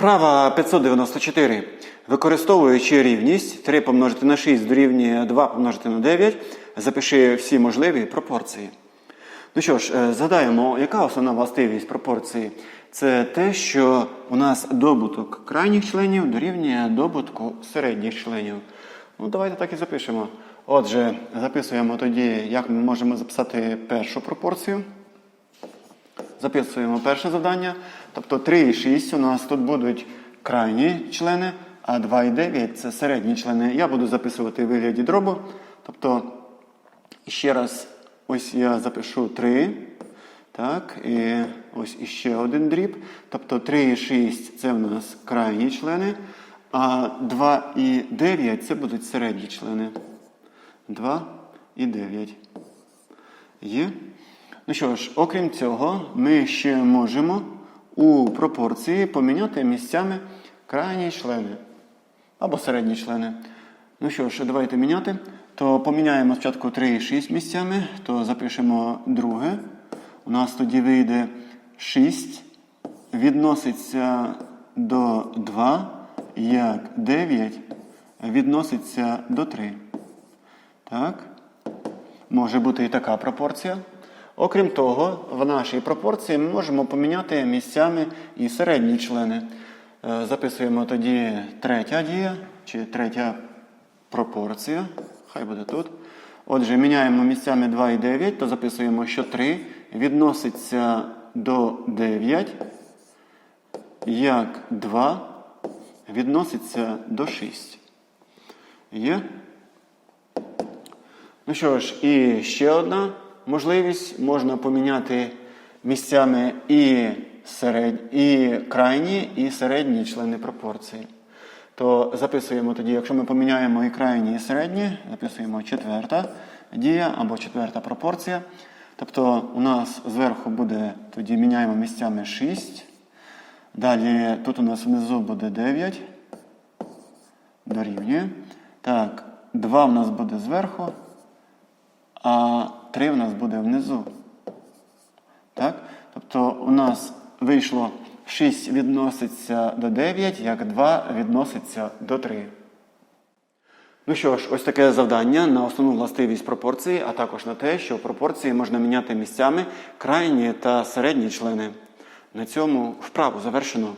Вправа 594. Використовуючи рівність 3 помножити на 6 дорівнює 2 помножити на 9, запиши всі можливі пропорції. Ну що ж, е, згадаємо, яка основна властивість пропорції? Це те, що у нас добуток крайніх членів дорівнює добутку середніх членів. Ну, давайте так і запишемо. Отже, записуємо тоді, як ми можемо записати першу пропорцію. Записуємо перше завдання. Тобто 3 і 6 у нас тут будуть крайні члени, а 2 і 9 це середні члени. Я буду записувати у вигляді дробу. Тобто, ще раз, ось я запишу 3. Так, і ось іще один дріб. Тобто 3 і 6 це в нас крайні члени, а 2 і 9 це будуть середні члени. 2 і 9. Є? Ну що ж, окрім цього, ми ще можемо у пропорції поміняти місцями крайні члени або середні члени. Ну що ж, давайте міняти. То поміняємо спочатку 3 і 6 місцями, то запишемо друге. У нас тоді вийде 6 відноситься до 2, як 9 відноситься до 3. Так? Може бути і така пропорція. Окрім того, в нашій пропорції ми можемо поміняти місцями і середні члени. Е, Записуємо тоді третя дія чи третя пропорція. Хай буде тут. Отже, міняємо місцями 2 і 9, то записуємо, що 3 відноситься до 9, як 2 відноситься до 6. Є? Ну що ж, і ще одна можливість можна поміняти місцями і, серед... і крайні, і середні члени пропорції. То записуємо тоді, якщо ми поміняємо і крайні, і середні, записуємо четверта дія або четверта пропорція. Тобто у нас зверху буде, тоді міняємо місцями 6. Далі тут у нас внизу буде 9. Дорівнює. Так, 2 в нас буде зверху а 3 в нас буде внизу. Так? Тобто у нас вийшло 6 відноситься до 9, як 2 відноситься до 3. Ну що ж, ось таке завдання на основну властивість пропорції, а також на те, що пропорції можна міняти місцями крайні та середні члени. На цьому вправу завершено.